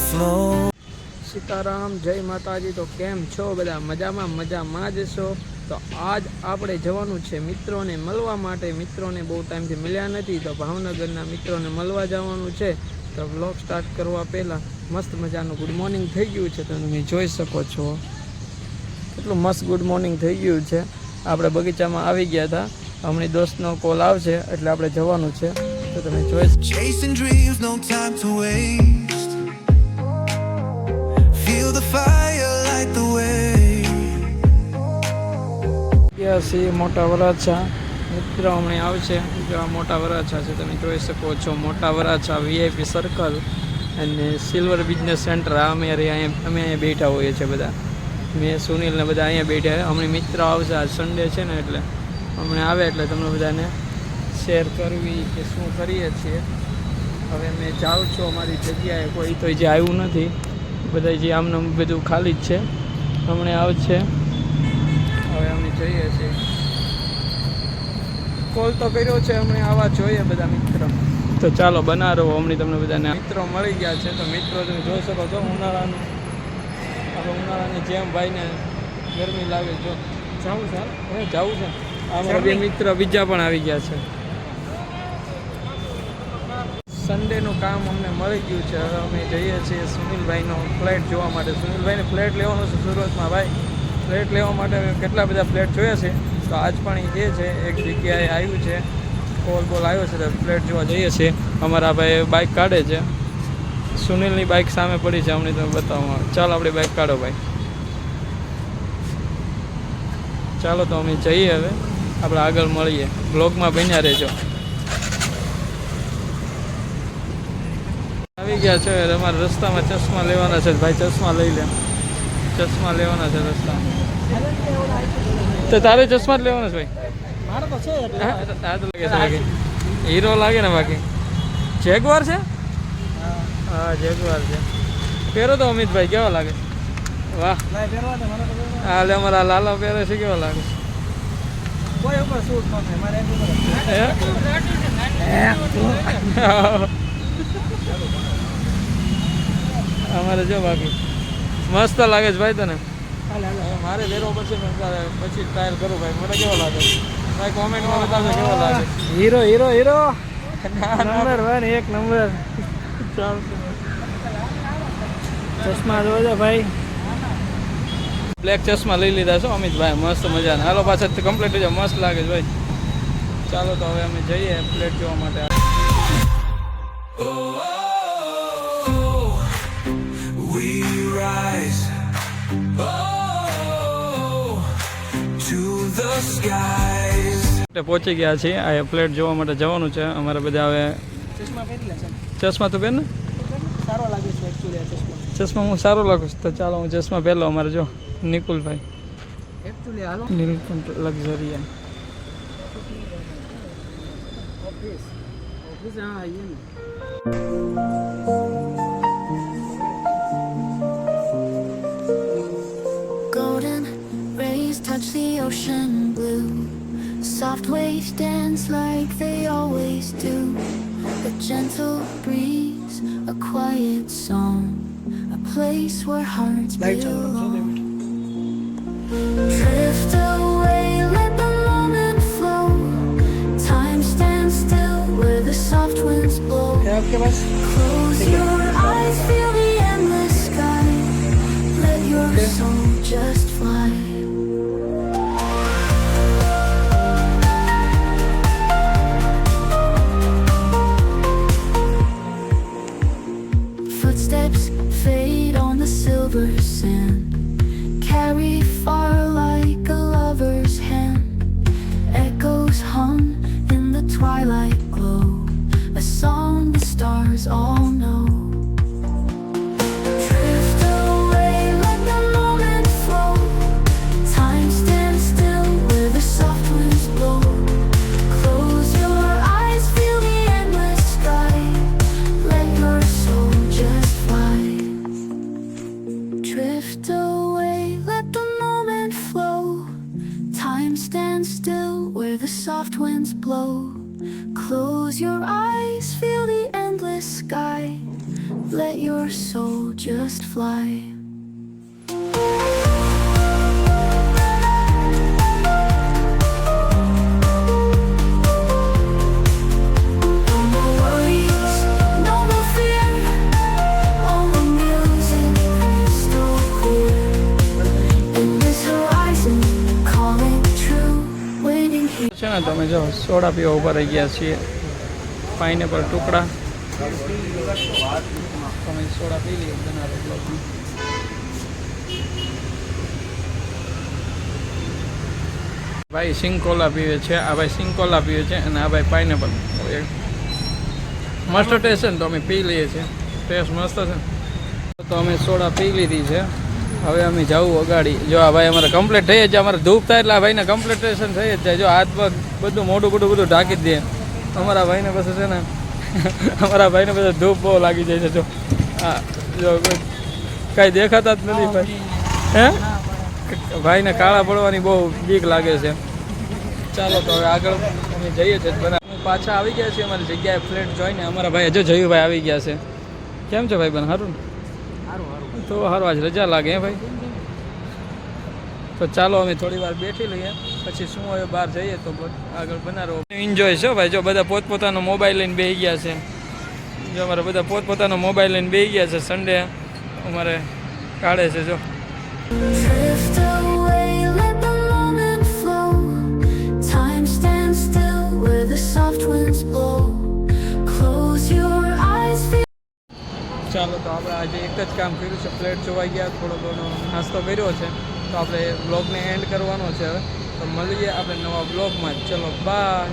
flow. Sitaram, જય માતાજી. તો કેમ છો બધા? મજામાં મજામાં જ છો? તો આજ આપણે જવાનું છે મિત્રોને મળવા માટે. મિત્રોને બહુ ટાઈમથી મળ્યા નથી, તો ભાવનગરના મિત્રોને મળવા જવાનું છે. તો બ્લોગ સ્ટાર્ટ કરવા પહેલાં મસ્ત મજાનું ગુડ મોર્નિંગ થઈ ગયું છે. તમે જોઈ શકો છો. કેટલું મસ્ત ગુડ મોર્નિંગ થઈ ગયું છે. આપણે બગીચામાં આવી ગયા હતા. હમણાં દોસ્તનો કોલ આવશે, એટલે આપણે જવાનું છે. તો તમે જોઈ છીએ મોટા વરાછા. મિત્રો, હમણાં આવશે જો આ મોટા વરાછા છે, તમે જોઈ શકો છો. મોટા વરાછા વીઆઈપી સર્કલ અને સિલ્વર બિઝનેસ સેન્ટર આ અમે અહીંયા અમે અહીંયા બેઠા હોઈએ છીએ બધા. મેં સુનિલને બધા અહીંયા બેઠા. હમણાં મિત્ર આવશે. આજ સન્ડે છે ને એટલે હમણાં આવે એટલે તમને બધાને શેર કરવી કે શું કરીએ છીએ. હવે મેં જાઉં છું અમારી જગ્યાએ. કોઈ તો જે આવ્યું નથી. બધા જે આમનું બધું ખાલી જ છે. હમણાં આવશે હવે અમે જોઈએ છીએ. કોલ તો કર્યો છે હમણે આવા જોઈએ બધા મિત્રો. તો ચાલો બનારો હમણાં તમને બધાને મિત્રો મળી ગયા છે તો મિત્રો તમે જોઈ શકો છો ઉનાળાનું. આપણે ઉનાળાની જેમ ભાઈને ગરમી લાગે જો જવું છે હવે જવું છે. આમાં બે મિત્ર બીજા પણ આવી ગયા છે. કામ અમને મળી ગયું છે. હવે અમે જઈએ છીએ સુનિલભાઈનો ફ્લેટ જોવા માટે. સુનિલભાઈને ફ્લેટ લેવાનો છે સુરતમાં ભાઈ. ફ્લેટ લેવા માટે કેટલા બધા ફ્લેટ જોયા છે? તો આજ પણ એ છે, એક જગ્યાએ આવ્યું છે. કોલ બોલ આવ્યો છે તો ફ્લેટ જોવા જઈએ છીએ. અમારા ભાઈ બાઇક કાઢે છે. સુનિલની બાઇક સામે પડી છે અમને તમે બતાવો ચાલો આપણી બાઇક કાઢો ભાઈ. ચાલો તો અમે જઈએ હવે. આપણે આગળ મળીએ. બ્લોગમાં બન્યા રહેજો. આવી ગયા છે અમારે રસ્તામાં ચશ્મા લેવાના છે. ભાઈ ચશ્મા લઈ લે. ચશ્મા લેવાના છે રસ્તામાં. તો તારે ચશ્મા જ લેવાના છે ભાઈ? લાગે છે હીરો લાગે ને બાકી? જેગવાર છે? હા. જેગવાર છે. પહેરો તો અમિતભાઈ કેવા લાગે? વાહ. હા એટલે અમારા લાલા પહેરે છે કેવા લાગે? કોઈ ઉપર સૂટ મારે. અમારે જો બાકી. મસ્ત લાગે છે ભાઈ તને? હાલે, હાલે. હવે મારે લેરો પડશે પણ પછી ટ્રાયલ કરું ભાઈ. મને કેવો લાગે? ભાઈ કોમેન્ટમાં બતાવજો કેવો લાગે? Hero hero hero. Number one એક નંબર ચશ્મા જોજો ભાઈ. બ્લેક ચશ્મા લઈ લીધા છો અમિતભાઈ. મસ્ત મજાના. હાલો પાછળ કમ્પ્લીટ થઈ જાય મસ્ત લાગે છે ભાઈ. ચાલો તો હવે અમે જઈએ પ્લેટ જોવા માટે. પહોંચી ગયા છીએ. આ ફ્લેટ જોવા માટે જવાનું છે. અમારે બધા હવે ચશ્મા પહેરી લે છે. ચશ્મા તો પહેર ને સારો લાગે છે એકચ્યુઅલી આ ચશ્મા. હું સારો લાગુ છું. તો ચાલો હું ચશ્મા પહેલો અમારે જો. નિકુલભાઈ. લક્ઝરી નીલકંઠ લક્ઝરિયા ઓફિસ ઓફિસ હા આવીએ ને. Golden rays touch the ocean blue. Soft waves dance like they always do. A gentle breeze, a quiet song, a place where hearts belong. Your eyes, feel the endless sky, let your soul just fly. Footsteps fade on the silver sand. Carry far like a lover's hand. Echoes hum in the twilight glow. A song all know. Drift away, let the moment flow. Time stands still where the soft winds blow. Close your eyes, feel the endless sky. Let your soul just fly. Drift away, let the moment flow. Time stands still where the soft winds blow. Close here. છે ને તમે જો soda પીવા ઊભા રહી ગયા છીએ. Pineapple ટુકડા. તમે સોડા પી લઈએ, બનાવો બ્લોગમાં ભાઈ સિંકોલા પીવે છે, આ ભાઈ સિંકોલા પીવે છે અને આ ભાઈ પાઇનેપલ મસ્ત ટેસ્ટ છે ને તો અમે પી લઈએ છીએ. ટેસ્ટ મસ્ત છે. તો અમે સોડા પી લીધી છે. હવે અમે જવું અગાડી જો આ ભાઈ અમારે કમ્પ્લીટ થઈ જ અમારે ધૂપ થાય એટલે આ ભાઈને કમ્પ્લીટેશન થઈ જ જાય. જો હાથ પગ બધું મોઢું બધું બધું ઢાંકી દે. અમારા ભાઈને પછી છે ને, અમારા ભાઈને પછી ધૂપ બહુ લાગી જાય છે, જો. હા, જો કાંઈ દેખાતા જ નથી ભાઈ. હે? ભાઈને કાળા પડવાની બહુ બીક લાગે છે. ચાલો તો હવે આગળ અમે જઈએ છીએ બરાબર પાછા આવી ગયા છીએ અમારી જગ્યાએ ફ્લેટ જોઈને. અમારા ભાઈ હજુ જયુભાઈ આવી ગયા છે. કેમ છે ભાઈ બન સારું તો સારું આજ રજા લાગે ભાઈ. તો ચાલો અમે થોડી વાર બેઠી લઈએ. પછી શું હોય બહાર જઈએ તો આગળ બનારો એન્જોય છે ભાઈ. જો બધા પોતપોતાનો મોબાઈલ લઈને બેસી ગયા છે. જો અમારે બધા પોતપોતાનો મોબાઈલ લઈને બેસી ગયા છે સન્ડે અમારે કાઢે છે જો. ચાલો તો આપણે આજે એક જ કામ કર્યું છે. પ્લેટ જોવાઈ ગયા થોડો ઘણો નાસ્તો કર્યો છે. તો આપણે બ્લોગને એન્ડ કરવાનો છે હવે. તો મળીએ આપણે નવા બ્લોગમાં ચલો બાય